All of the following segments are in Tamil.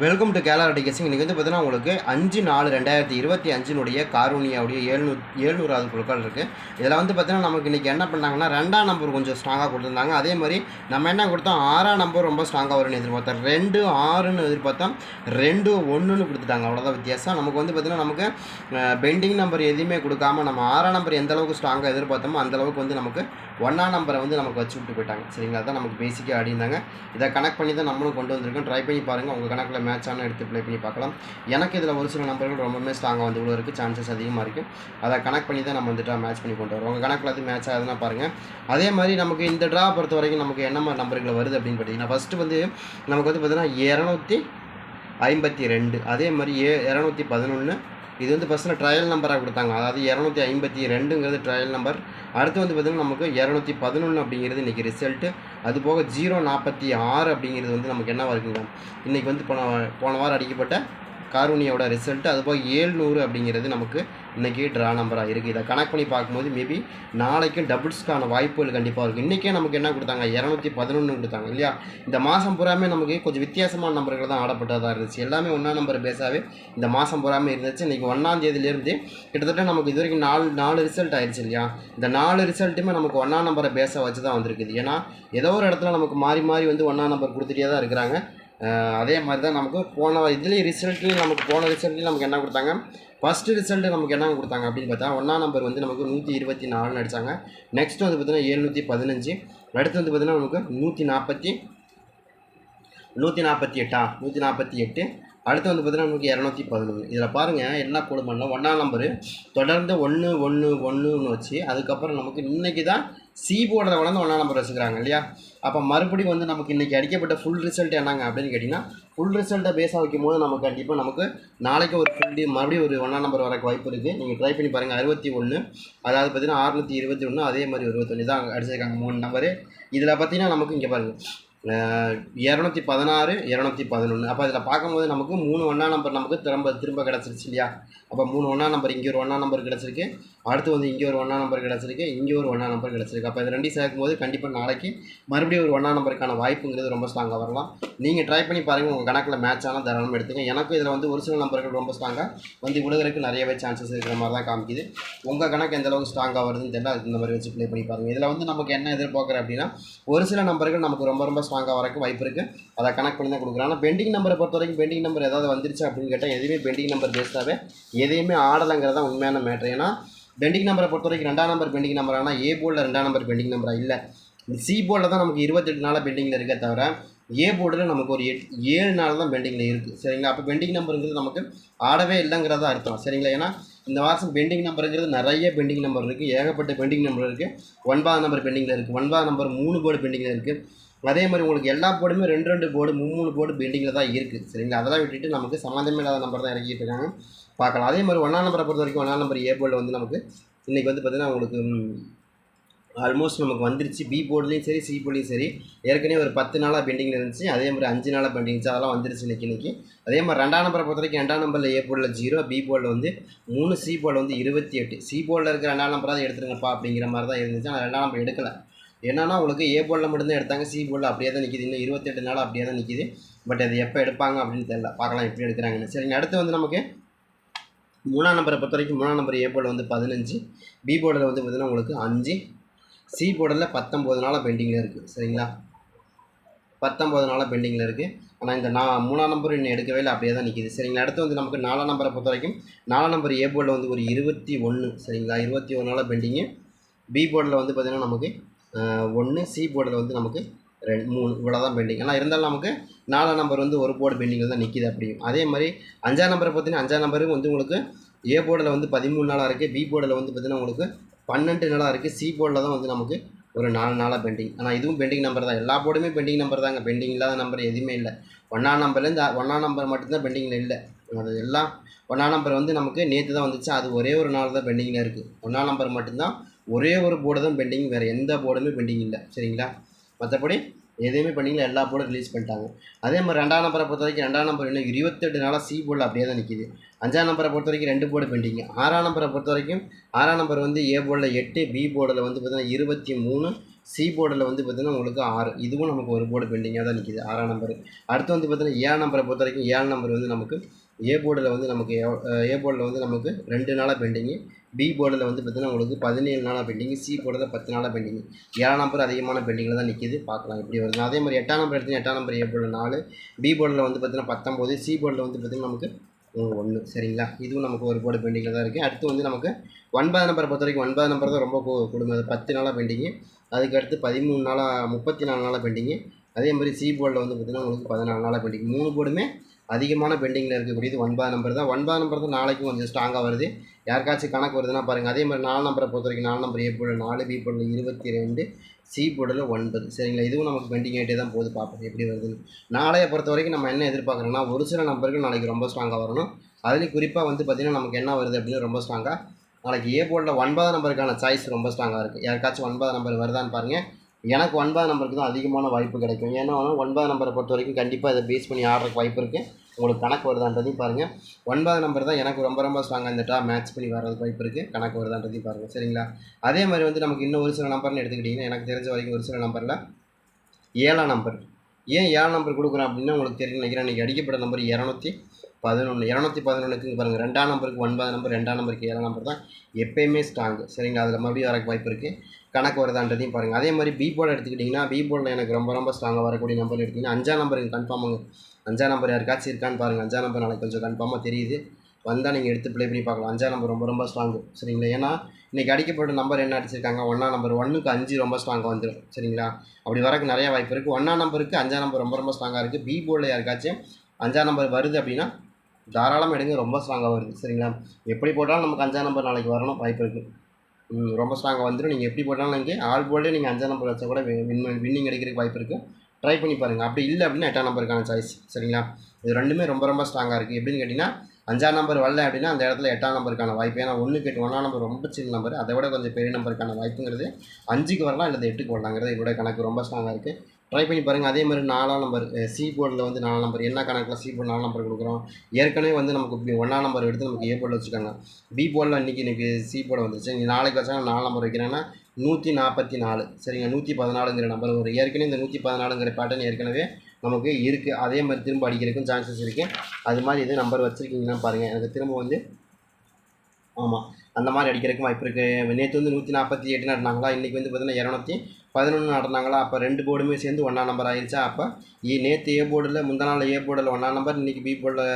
வெல்கம் டு கேலா கேசிங் இன்றைக்கி வந்து பார்த்தீங்கன்னா உங்களுக்கு அஞ்சு நாலு ரெண்டாயிரத்தி இருபத்தி அஞ்சினுடைய காரூனியாவுடைய ஏழ்நூ ஏழ்நூறாவது குழுக்கள் இருக்குது இதில் வந்து பார்த்தீங்கன்னா நமக்கு இன்றைக்கி என்ன பண்ணாங்கன்னா ரெண்டாம் நம்பர் கொஞ்சம் ஸ்ட்ராங்காக கொடுத்துருந்தாங்க. அதே மாதிரி நம்ம என்ன கொடுத்தோம்? ஆறாம் நம்பர் ரொம்ப ஸ்ட்ராங்காக வரும்னு எதிர்பார்த்தோம். ரெண்டு ஆறுன்னு எதிர்பார்த்தோம். ரெண்டு ஒன்றுன்னு கொடுத்துட்டாங்க. அவ்வளோதான் வித்தியாசம். நமக்கு வந்து பார்த்தீங்கன்னா நமக்கு பெண்டிங் நம்பர் எதுவுமே கொடுக்காம நம்ம ஆறாம் நம்பர் எந்த அளவுக்கு ஸ்ட்ராங்காக எதிர்பார்த்தோமோ அந்த அளவுக்கு வந்து நமக்கு ஒன்றாம் நம்பரை வந்து நமக்கு வச்சு விட்டு போயிட்டாங்க. சரிங்களா? அதான் நமக்கு பேசிக்காக அடிந்தாங்க இதை கனெக்ட் பண்ணி தான் நம்மளும் கொண்டு வந்திருக்கோம். ட்ரை பண்ணி பாருங்கள் உங்கள் கணக்கில் மேட்ச் ஆனால் எடுத்து ப்ளே பண்ணி பார்க்கலாம். எனக்கு இதில் ஒரு சில நம்பர்கள் ரொம்பவுமே ஸ்ட்ராங்காக வந்து இவ்வளோ இருக்குது சான்சஸ் அதிகமாக இருக்குது அதை கனெக்ட் பண்ணி தான் நம்ம வந்துட்டு மேட்ச் பண்ணி கொண்டு வரோம் உங்கள் கணக்கில் அது மேட்ச் ஆகுதுன்னா பாருங்கள் அதே மாதிரி நமக்கு இந்த ட்ரா பொறுத்த வரைக்கும் நமக்கு என்ன மாதிரி நம்பர்கள் வருது அப்படின்னு பார்த்தீங்கன்னா ஃபஸ்ட்டு வந்து நமக்கு வந்து பார்த்தீங்கன்னா இரநூத்தி ஐம்பத்தி ரெண்டு. அதே மாதிரி ஏ இரநூத்தி பதினொன்று இது வந்து ஃபஸ்ட்டில் ட்ரையல் நம்பராக கொடுத்தாங்க. அதாவது இரநூத்தி ஐம்பத்தி ரெண்டுங்கிறது ட்ரையல் நம்பர் அடுத்து வந்து பார்த்திங்கன்னா நமக்கு இரநூத்தி பதினொன்று அப்படிங்கிறது இன்றைக்கி ரிசல்ட்டு அது போக ஜீரோ நாற்பத்தி ஆறு அப்படிங்கிறது வந்து நமக்கு என்ன இருக்குங்க இன்றைக்கி வந்து போன போன வாரம் அடிக்கப்பட்ட காரூனியோட ரிசல்ட்டு அது போக ஏழ்நூறு அப்படிங்கிறது நமக்கு இன்றைக்கி ட்ரா நம்பராக இருக்குது இதை கனெக்ட் பண்ணி பார்க்கும்போது மேபி நாளைக்கும் டபுள்ஸ்க்கான வாய்ப்புகள் கண்டிப்பாக இருக்குது இன்றைக்கே நமக்கு என்ன கொடுத்தாங்க? இரநூத்தி பதினொன்று கொடுத்தாங்க இல்லையா? இந்த மாதம் பூராமே நமக்கு கொஞ்சம் வித்தியாசமான நம்பர்கள் தான் ஆடப்பட்டதாக இருந்துச்சு. எல்லாமே ஒன்றா நம்பர் பேஸாகவே இந்த மாதம் பூராமே இருந்துச்சு. இன்றைக்கி ஒன்றாம் தேதியிலேருந்து கிட்டத்தட்ட நமக்கு இது வரைக்கும் நாலு நாலு ரிசல்ட் ஆயிடுச்சு இல்லையா? இந்த நாலு ரிசல்ட்டுமே நமக்கு ஒன்றா நம்பரை பேச வச்சு தான் வந்திருக்குது. ஏன்னா ஏதோ ஒரு இடத்துல நமக்கு மாறி மாறி வந்து ஒன்றா நம்பர் கொடுத்துட்டே தான் இருக்கிறாங்க. அதே மாதிரி தான் நமக்கு போன இதுலேயும் ரிசல்ட்லேயும் நமக்கு போன ரிசல்ட்லேயும் நமக்கு என்ன கொடுத்தாங்க? ஃபஸ்ட்டு ரிசல்ட்டு நமக்கு என்ன கொடுத்தாங்க அப்படின்னு பார்த்தா ஒன்றாம் நம்பர் வந்து நமக்கு நூற்றி இருபத்தி நாலுன்னு அடித்தாங்க நெக்ஸ்ட் வந்து பார்த்தீங்கன்னா எழுநூற்றி பதினஞ்சு. அடுத்து வந்து பார்த்திங்கன்னா நமக்கு நூற்றி நாற்பத்தி நூற்றி நாற்பத்தி எட்டா? நூற்றி நாற்பத்தி எட்டு. அடுத்து வந்து பார்த்தீங்கன்னா நமக்கு இரநூத்தி பதினொன்று இதில் பாருங்கள் என்ன கொடுமைன்னா ஒன்றாம் நம்பரு தொடர்ந்து ஒன்று ஒன்று ஒன்றுன்னு வச்சு அதுக்கப்புறம் நமக்கு இன்றைக்கி தான் சி போடுறத வளர்ந்து ஒன்றா நம்பர் வச்சுக்கிறாங்க இல்லையா? அப்போ மறுபடியும் வந்து நமக்கு இன்றைக்கி அடிக்கப்பட்ட ஃபுல் ரிசல்ட் என்னங்க அப்படின்னு கேட்டிங்கன்னா ஃபுல் ரிசல்ட்டை பேஸாக வைக்கும் போது நமக்கு கண்டிப்பாக நமக்கு நாளைக்கு ஒரு ஃபுல் மறுபடியும் ஒரு ஒன்றா நம்பர் வரக்கு வாய்ப்பு இருக்குது நீங்கள் ட்ரை பண்ணி பாருங்கள் அறுபத்தி ஒன்று அதாவது பார்த்தீங்கன்னா அறுநூற்றி இருபத்தி ஒன்று அதே மாதிரி இருபத்தொன்று தான் அடிச்சிருக்காங்க மூணு நம்பரு இதில் பார்த்தீங்கன்னா நமக்கு இங்கே பாருங்கள் இரநூத்தி பதினாறு இரநூத்தி பதினொன்று அப்போ இதில் பார்க்கும்போது நமக்கு மூணு ஒன்றா நம்பர் நமக்கு திரும்ப திரும்ப கிடச்சிருச்சு இல்லையா? அப்போ மூணு ஒன்றா நம்பர் இங்கே ஒரு ஒன்றா நம்பர் கிடச்சிருக்கு. அடுத்து வந்து இங்கே ஒரு ஒன்றா நம்பர் கிடச்சிருக்கு இங்கே ஒரு ஒன்றா நம்பர் கிடச்சிருக்கு. அப்போ இது ரெண்டையும் சேர்க்கும்போது கண்டிப்பாக நாளைக்கு மறுபடியும் ஒரு ஒன்றா நம்பருக்கான வாய்ப்புங்கிறது ரொம்ப ஸ்ட்ராங்காக வரலாம். நீங்கள் ட்ரை பண்ணி பாருங்கள் உங்கள் கணக்கில் மேட்ச் ஆனால் தாராளமாக எடுத்துங்க எனக்கு இதில் வந்து ஒரு சில நம்பர்கள் ரொம்ப ஸ்ட்ராங்காக வந்து விழுகிறதுக்கு நிறையவே சான்சஸ் இருக்கிற மாதிரி தான் காமிக்குது. உங்கள் கணக்கு எந்த அளவுக்கு ஸ்ட்ராங்காக வருதுன்னு தெரியல அது இந்த மாதிரி வச்சு ப்ளே பண்ணி பாருங்கள் இதில் வந்து நமக்கு என்ன எதிர்பார்க்குறேன் அப்படின்னா ஒரு சில நம்பர்கள் நமக்கு ரொம்ப ரொம்ப ஸ்ட்ராங்காக வரக்கு வாய்ப்பு இருக்குது அதை கனெக்ட் பண்ணி தான் கொடுக்குறேன். ஆனால் பெண்டிங் நம்பரை பொறுத்த வரைக்கும் பெண்டிங் நம்பர் ஏதாவது வந்துருச்சு அப்படின்னு கேட்டால் எதுவுமே பெண்டிங் நம்பர் பேஸ்டாகவே எதையுமே ஆடலைங்கிறது தான் உண்மையான மேட்ரு ஏன்னா பெண்டிங் நம்பரை பொறுத்த வரைக்கும் ரெண்டாம் நம்பர் பெண்டிங் நம்பர் ஆனால் ஏ போர்டில் ரெண்டாம் நம்பர் பெண்டிங் நம்பராக இல்லை. சி போர்டில் தான் நமக்கு இருபத்தெட்டு நாளாக பெண்டிங்கில் இருக்கே தவிர ஏ போர்டில் நமக்கு ஒரு எட் ஏழு நாள் தான் பெண்டிங்கில் இருக்குது சரிங்களா? அப்போ பெண்டிங் நம்பருங்கிறது நமக்கு ஆடவே இல்லைங்கிறதா அர்த்தம். சரிங்களா? ஏன்னா இந்த மாதம் பெண்டிங் நம்பருங்கிறது நிறைய பெண்டிங் நம்பர் இருக்குது ஏகப்பட்ட பெண்டிங் நம்பர் இருக்குது ஒன்பதாம் நம்பர் பெண்டிங்கில் இருக்குது ஒன்பதாம் நம்பர் மூணு போர்டு பெண்டிங்கில் இருக்குது அதே மாதிரி உங்களுக்கு எல்லா போர்டுமே ரெண்டு ரெண்டு போர்டு மூணு போர்டு பெண்டிங்கில் தான் இருக்குது சரிங்களா? அதெல்லாம் விட்டுட்டு நமக்கு சம்மந்தமே இல்லாத நம்பர் தான் இறக்கிட்டு இருக்காங்க. பார்க்கலாம். அதே மாதிரி ஒன்றாம் நம்பரை பொறுத்த வரைக்கும் ஒன்றாம் நம்பர் ஏ போர்டில் வந்து நமக்கு இன்றைக்கி வந்து பார்த்திங்கன்னா உங்களுக்கு ஆல்மோஸ்ட் நமக்கு வந்துருச்சு. பி போர்ட்லேயும் சரி சி போர்ட்லேயும் சரி. ஏற்கனவே ஒரு பத்து நாளாக பெண்டிங்கில் இருந்துச்சு. அதே மாதிரி அஞ்சு நாளாக பெண்டிங்ஸ் அதெல்லாம் வந்துருச்சு இன்றைக்கி இன்றைக்கி அதே மாதிரி ரெண்டாம் நம்பரை பொறுத்த வரைக்கும் ரெண்டாம் நம்பரில் ஏ போர்டில் ஜீரோ பி போர்டில் வந்து மூணு சி போர்டில் வந்து இருபத்தி எட்டு. சி போர்டில் இருக்கிற ரெண்டாம் நம்பராக எடுத்துருங்கப்பா அப்படிங்கிற மாதிரி தான் இருந்துச்சு. ஆனால் ரெண்டாம் நம்பர் எடுக்கலை. என்னன்னா உங்களுக்கு ஏ போர்டில் மட்டும்தான் எடுத்தாங்க. சி போர்டில் அப்படியே தான் நிற்கிது இன்னும் இருபத்தெட்டு நாள் அப்படியே தான் நிற்கிது பட் அது எப்போ எடுப்பாங்க அப்படின்னு தெரியல. பார்க்கலாம் எப்படி எடுக்கிறாங்கன்னு. சரிங்க அடுத்து வந்து நமக்கு மூணாம் நம்பரை பொறுத்த வரைக்கும் மூணாம் நம்பர் ஏ போர்டில் வந்து பதினஞ்சு. பி போர்டில் வந்து பார்த்திங்கன்னா உங்களுக்கு அஞ்சு. சி போர்டில் பத்தொம்போது நாளாக பெண்டிங்கில் இருக்குது சரிங்களா? பத்தொம்போது நாளாக பெண்டிங்கில் இருக்குது ஆனால் இந்த நான் மூணாம் நம்பர் இன்னும் எடுக்கவே இல்லை அப்படியே தான் நிற்கிது சரிங்களா? அடுத்து வந்து நமக்கு நாலாம் நம்பரை பொறுத்த வரைக்கும் நாலாம் நம்பர் ஏ போர்டில் வந்து ஒரு இருபத்தி ஒன்று சரிங்களா? இருபத்தி ஒரு நாளாக பெண்டிங்கு பி போர்டில் வந்து பார்த்திங்கன்னா நமக்கு ஒன்று சி போர்டில் வந்து நமக்கு ரெண்டு மூணு இவ்வளோ தான் பெண்டிங் ஆனால் இருந்தாலும் நமக்கு நாலாம் நம்பர் வந்து ஒரு போர்டு பெண்டிங்கில் தான் நிற்கிது அப்படியும். அதே மாதிரி அஞ்சாம் நம்பரை பார்த்தீங்கன்னா அஞ்சாம் நம்பரும் வந்து உங்களுக்கு ஏ போர்டில் வந்து பதிமூணு நாளாக இருக்குது பி போர்டில் வந்து பார்த்திங்கன்னா உங்களுக்கு பன்னெண்டு நாளாக இருக்குது சி போர்டில் தான் வந்து நமக்கு ஒரு நாலு நாளாக பெண்டிங் ஆனால் இதுவும் பெண்டிங் நம்பர் தான். எல்லா போர்டுமே பெண்டிங் நம்பர் தாங்க. பெண்டிங் இல்லாத நம்பர் எதுவுமே இல்லை. ஒன்றாம் நம்பர்லேருந்து ஒன்றாம் நம்பர் மட்டும்தான் பெண்டிங்கில் இல்லை. அது எல்லாம் ஒன்றாம் நம்பர் வந்து நமக்கு நேற்று தான் வந்துச்சு. அது ஒரே ஒரு நாள் தான் பெண்டிங்கில் இருக்குது ஒன்றாம் நம்பர் மட்டும்தான் ஒரே ஒரு போர்டு தான் பெண்டிங் வேறு எந்த போர்டுமே பெண்டிங் இல்லை. சரிங்களா? மற்றபடி எதுவுமே பண்ணிங்களா எல்லா போர்டும் ரிலீஸ் பண்ணிட்டாங்க. அதே மாதிரி ரெண்டாம் நம்பரை பொறுத்த வரைக்கும் ரெண்டாம் நம்பர் இன்னும் இருபத்தெட்டு நாளாக சி போர்டில் அப்படியே தான் நிற்கிது அஞ்சாம் நம்பரை பொறுத்த வரைக்கும் ரெண்டு போர்டு பெண்டிங் ஆறாம் நம்பரை பொறுத்த வரைக்கும் ஆறாம் நம்பர் வந்து ஏ போர்டில் எட்டு பி போர்டில் வந்து பார்த்தீங்கன்னா இருபத்தி மூணு சி போர்டில் வந்து பார்த்திங்கன்னா உங்களுக்கு ஆறு. இதுவும் நமக்கு ஒரு போர்டு பெண்டிங்காக தான் நிற்கிது ஆறாம் நம்பர் அடுத்து வந்து பார்த்தீங்கன்னா ஏழு நம்பரை பொறுத்த வரைக்கும் ஏழு நம்பர் வந்து நமக்கு ஏ போர்டில் வந்து நமக்கு ஏ போர்டில் வந்து நமக்கு ரெண்டு நாளாக பெண்டிங்கு பி போர்டில் வந்து பார்த்தீங்கன்னா உங்களுக்கு பதினேழு நாளாக பெண்டிங்கு சி போர்டில் பத்து நாளாக பெண்டிங்கு ஏழாம் நம்பர் அதிகமான பெண்டிங்கில் தான் நிற்கிது பார்க்கலாம் எப்படி வருது. அதே மாதிரி எட்டாம் நம்பர் எடுத்தீங்கன்னா எட்டாம் நம்பர் ஏ போர்டில் நாலு. பி போர்டில் வந்து பார்த்தீங்கன்னா பத்தொம்போது சி போர்டில் வந்து பார்த்தீங்கன்னா நமக்கு ஒன்று சரிங்களா? இதுவும் நமக்கு ஒரு போர்டு பெண்டிங்கில் தான் இருக்குது அடுத்து வந்து நமக்கு ஒன்பது நம்பரை பொறுத்த வரைக்கும் ஒன்பது நம்பர் தான் ரொம்ப கோ கொடுமை. அது பத்து நாளாக பெண்டிங்கு அதுக்கு அடுத்து பதிமூணு நாளாக முப்பத்தி நாலு நாளாக பெண்டிங்கு அதே மாதிரி சி போர்டில் வந்து பார்த்திங்கன்னா உங்களுக்கு பதினாலு நாளாக பெண்டிங் மூணு போர்டுமே அதிகமான பெண்டிங்கில் இருக்கக்கூடியது ஒன்பது நம்பர் தான். ஒன்பது நம்பர் தான் நாளைக்கும் கொஞ்சம் ஸ்ட்ராங்காக வருது. யாருக்காச்சும் கணக்கு வருதுன்னா பாருங்கள் அதே மாதிரி நாலு நம்பரை பொறுத்த வரைக்கும் நாலு நம்பர் ஏ போர்டில் நாலு பி போடல் இருபத்தி ரெண்டு சி போர்டில் ஒன்பது. சரிங்களா? இதுவும் நமக்கு பெண்டிங் ஆகிட்டே தான் போகுது. பார்ப்போம் எப்படி வருதுன்னு. நாளையை பொறுத்த வரைக்கும் நம்ம என்ன எதிர்பார்க்குறோம்னா ஒரு சில நம்பருக்கு நாளைக்கு ரொம்ப ஸ்ட்ராங்காக வரணும். அதுலேயும் குறிப்பாக வந்து பார்த்திங்கன்னா நமக்கு என்ன வருது அப்படின்னு ரொம்ப ஸ்ட்ராங்காக நாளைக்கு ஏ போர்டில் ஒன்பது நம்பருக்கான சாய்ஸ் ரொம்ப ஸ்ட்ராங்காக இருக்குது யாருக்காச்சும் ஒன்பது நம்பர் வருதான்னு பாருங்கள் எனக்கு ஒன்பது நம்பருக்கு தான் அதிகமான வாய்ப்பு கிடைக்கும். ஏன்னா ஒன்பது நம்பரை பொறுத்த வரைக்கும் கண்டிப்பாக இதை பேஸ் பண்ணி ஆடுறதுக்கு வாய்ப்பு இருக்குது உங்களுக்கு கணக்கு வருதான்றதையும் பாருங்கள் ஒன்பது நம்பர் தான் எனக்கு ரொம்ப ரொம்ப ஸ்ட்ராங்காக இருந்துட்டா டா மேட்ச் பண்ணி வர்றதுக்கு வாய்ப்பு இருக்குது கணக்கு வருதான்றதையும் பாருங்கள் சரிங்களா? அதே மாதிரி வந்து நமக்கு இன்னும் ஒரு சில நம்பர்னு எடுத்துக்கிட்டிங்கன்னா எனக்கு தெரிஞ்ச வரைக்கும் ஒரு சில நம்பரில் ஏழாம் நம்பர் ஏன் ஏழாம் நம்பர் கொடுக்குறேன் அப்படின்னா உங்களுக்கு தெரியும் நினைக்கிறேன். இன்றைக்கி அடிக்கப்பட்ட நம்பர் இரநூத்தி பதினொன்று இரநூத்தி பதினொன்றுக்கு பாருங்கள் ரெண்டாம் நம்பருக்கு ஒன்பது நம்பர் ரெண்டாம் நம்பருக்கு ஏழாம் நம்பர் தான் எப்போயுமே ஸ்ட்ராங்கு சரிங்களா? அதில் மறுபடியும் வரக்கு வாய்ப்பு இருக்குது கணக்கு வருதான்றதையும் பாருங்கள் அதே மாதிரி பி போர்டு எடுத்துக்கிட்டிங்கன்னா பி போர்டில் எனக்கு ரொம்ப ரொம்ப ஸ்ட்ராங்காக வரக்கூடிய நம்பர் எடுத்திங்கன்னா அஞ்சாம் நம்பர் கன்ஃபார்முங்க அஞ்சாம் நம்பர் யாருக்காச்சும் இருக்கான்னு பாருங்கள் அஞ்சாம் நம்பர் நாளைக்கு கொஞ்சம் கன்ஃபார்மாக தெரியுது. வந்தால் நீங்கள் எடுத்து ப்ளே பண்ணி பார்க்கலாம். அஞ்சாம் நம்பர் ரொம்ப ரொம்ப ஸ்ட்ராங்கு சரிங்களா? ஏன்னா இன்றைக்கி அடிக்கப்பட்ட நம்பர் என்ன அடிச்சிருக்காங்க? ஒன்றாம் நம்பர் ஒன்றுக்கு அஞ்சு ரொம்ப ஸ்ட்ராங்காக வந்துடும் சரிங்களா? அப்படி வரக்கு நிறைய வாய்ப்பு இருக்குது ஒன்றாம் நம்பருக்கு அஞ்சாம் நம்பர் ரொம்ப ரொம்ப ஸ்ட்ராங்காக இருக்குது பி போர்டில் யாருக்காச்சும் அஞ்சாம் நம்பர் வருது அப்படின்னா தாராளமாக எடுங்க. ரொம்ப ஸ்ட்ராங்காக வருது. சரிங்களா? எப்படி போட்டாலும் நமக்கு அஞ்சாம் நம்பர் நாளைக்கு வரணும். வாய்ப்பு இருக்குது ரொம்ப ஸ்ட்ராங்காக வந்துடும் நீங்கள் எப்படி போட்டாலும் நீங்கள் ஆல் போல்டே நீங்கள் அஞ்சாம் நம்பர் வச்சா கூட வின் வின்னிங் கிடைக்கிறதுக்கு வாய்ப்பு இருக்குது ட்ரை பண்ணி பாருங்கள் அப்படி இல்லை அப்படின்னா எட்டாம் நம்பருக்கான சாய்ஸ் சரிங்களா? இது ரெண்டுமே ரொம்ப ரொம்ப ஸ்ட்ராங்காக இருக்குது எப்படின்னு கேட்டிங்கன்னா அஞ்சாம் நம்பர் வரல அப்படின்னா அந்த இடத்துல எட்டாம் நம்பருக்கான வாய்ப்பு. ஏன்னா ஒன்று கேட்டு ஒன்றாம் நம்பர் ரொம்ப சின்ன நம்பர் அதை விட கொஞ்சம் பெரிய நம்பருக்கான வாய்ப்புங்கிறது அஞ்சுக்கு வரலாம் இல்லை எட்டுக்கு வரலாங்கிறது இதோட கணக்கு ரொம்ப ஸ்ட்ராங்காக இருக்குது ட்ரை பண்ணி பாருங்கள் அதே மாதிரி நாலாம் நம்பர் சி போர்டில் வந்து நாலாம் நம்பர் என்ன கணக்கில் சி போர்டு நாலாம் நம்பர் கொடுக்குறோம்? ஏற்கனவே வந்து நமக்கு இப்படி ஒன்றாம் நம்பர் எடுத்து நமக்கு ஏ போர்டில் வச்சுருக்காங்க. பி போர்டில் இன்றைக்கி எனக்கு சி போர்டு வந்துச்சு நீ நாளைக்கு வச்சா நாலு நம்பர் வைக்கிறேன்னா நூற்றி நாற்பத்தி நாலு. சரிங்க. நூற்றி பதினாலுங்கிற நம்பர் வரும். ஏற்கனவே இந்த நூற்றி பதினாலுங்கிற பேட்டர்ன் ஏற்கனவே நமக்கு இருக்குது அதே மாதிரி திரும்ப அடிக்கிறதுக்கும் சான்சஸ் இருக்குது அது மாதிரி எதுவும் நம்பர் வச்சுருக்கீங்கன்னா பாருங்கள் எனக்கு திரும்ப வந்து ஆமாம் அந்த மாதிரி அடிக்கிறதுக்கும் வாய்ப்பு இருக்குது நேற்று வந்து நூற்றி நாற்பத்தி எட்டு நடனாங்களா இன்றைக்கி வந்து பார்த்தீங்கன்னா இரநூத்தி பதினொன்று நடனாங்களா அப்போ ரெண்டு போர்டுமே சேர்ந்து ஒன்றா நம்பர் ஆயிடுச்சா அப்போ நேற்று ஏ போர்டில் முந்தா நாள் ஏ போர்டில் ஒன்றா நம்பர் இன்றைக்கி பி போர்டில்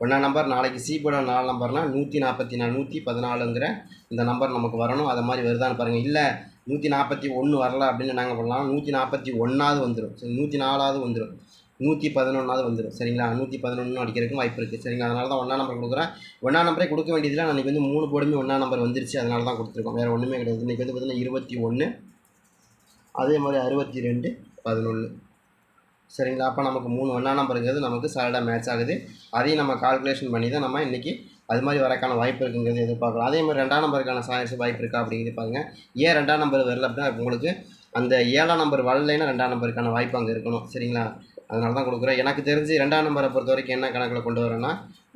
ஒன்றா நம்பர் நாளைக்கு சி போர்டில் நாலு நம்பர்னால் நூற்றி நாற்பத்தி நாலு நூற்றி பதினாலுங்கிற இந்த நம்பர் நமக்கு வரணும். அதை மாதிரி வருதான்னு பாருங்கள் இல்லை நூற்றி நாற்பத்தி ஒன்று வரல அப்படின்னு நாங்கள் பண்ணலாம். நூற்றி நாற்பத்தி ஒன்றாவது வந்துடும் சரி நூற்றி நாலாவது வந்துடும் நூற்றி பதினொன்றாவது வந்துடும் சரிங்களா? நூற்றி பதினொன்று அடிக்கிறதுக்கும் வாய்ப்பு இருக்குது சரிங்களா? அதனால தான் ஒன்றா நம்பர் கொடுக்குறேன் ஒன்றா நம்பரே கொடுக்க வேண்டியதில்லை. அன்றைக்கி வந்து மூணு போர்டுமே ஒன்றா நம்பர் வந்துருச்சு. அதனால தான் கொடுத்துருக்கோம். வேறு ஒன்றுமே கிடையாது. இன்றைக்கி வந்து பார்த்தீங்கன்னா இருபத்தி ஒன்று அதே மாதிரி அறுபத்தி ரெண்டு பதினொன்று சரிங்களா? அப்போ நமக்கு மூணு ஒன்றா நம்பருங்கிறது நமக்கு சாலடாக மேட்ச் ஆகுது. அதையும் நம்ம கால்குலேஷன் பண்ணி தான் நம்ம இன்றைக்கி அது மாதிரி வரக்கான வாய்ப்பு இருக்குங்கிறது எதிர்பார்க்கலாம். அதே மாதிரி ரெண்டாம் நம்பருக்கான சாயர்ஸ் வாய்ப்பு இருக்கா அப்படிங்கிறது பாருங்க. ஏன் ரெண்டாம் நம்பர் வரல அப்படின்னா உங்களுக்கு அந்த ஏழாம் நம்பர் வரலைன்னா ரெண்டாம் நம்பருக்கான வாய்ப்பு அங்கே இருக்கணும். சரிங்களா? அதனால தான் கொடுக்குறேன் எனக்கு தெரிஞ்சு ரெண்டாம் நம்பரை பொறுத்த வரைக்கும் என்ன கணக்கில் கொண்டு வரேன்னா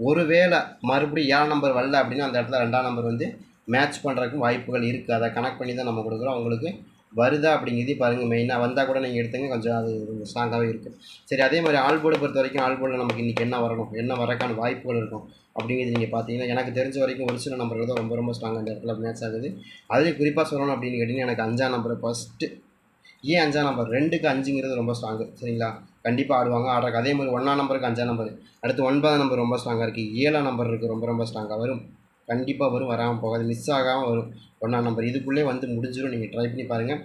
ஒருவேளை மறுபடியும் ஏழாம் நம்பர் வரல அப்படின்னா அந்த இடத்துல ரெண்டாம் நம்பர் வந்து மேட்ச் பண்ணுறதுக்கும் வாய்ப்புகள் இருக்குது அதை கனெக்ட் பண்ணி தான் நம்ம கொடுக்குறோம். அவங்களுக்கு வருதா அப்படிங்கிறது பாருங்கள் மெயினாக வந்தால் கூட நீங்கள் எடுத்துங்க. கொஞ்சம் அது கொஞ்சம் ஸ்ட்ராங்காகவே இருக்கும். சரி அதே மாதிரி ஆல்போர்டை பொறுத்த வரைக்கும் ஆல்போர்டில் நமக்கு இன்றைக்கி என்ன வரணும்? என்ன வரக்கான வாய்ப்புகள் இருக்கும்? அப்படிங்கிறது நீங்கள் பார்த்தீங்கன்னா எனக்கு தெரிஞ்ச வரைக்கும் ஒரு சில நம்பர்கள் தான் ரொம்ப ரொம்ப ஸ்ட்ராங்காக இந்த இடத்துல மேட்ச் ஆகுது. அதுலேயும் குறிப்பாக சொல்லணும் அப்படின்னு கேட்டிங்கன்னா எனக்கு அஞ்சாம் நம்பர் ஃபஸ்ட்டு ஏன் அஞ்சாம் நம்பர் ரெண்டுக்கு அஞ்சுங்கிறது ரொம்ப ஸ்ட்ராங்கு சரிங்களா? கண்டிப்பாக ஆடுவாங்க ஆடுறாங்க. அதே மாதிரி ஒன்றாம் நம்பருக்கு அஞ்சாம் நம்பர் அடுத்து ஒன்பதாம் நம்பர் ரொம்ப ஸ்ட்ராங்காக இருக்குது ஏழாம் நம்பர் இருக்குது ரொம்ப ரொம்ப ஸ்ட்ராங்காக வரும். கண்டிப்பாக வரும் வராமல் போகாது. மிஸ் ஆகாமல் வரும். ஒன்றாம் நம்பர் இதுக்குள்ளே வந்து முடிஞ்சிடும் நீங்கள் ட்ரை பண்ணி பாருங்கள்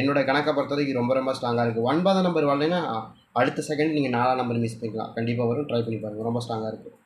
என்னோடய கணக்கை பொறுத்த வரைக்கும் ரொம்ப ரொம்ப ஸ்ட்ராங்காக இருக்குது ஒன்பதாம் நம்பர் வரலைன்னா அடுத்த செகண்ட் நீங்கள் நாலாம் நம்பர் மிஸ் பண்ணிக்கலாம். கண்டிப்பாக வரும். ட்ரை பண்ணி பாருங்கள் ரொம்ப ஸ்ட்ராங்காக இருக்குது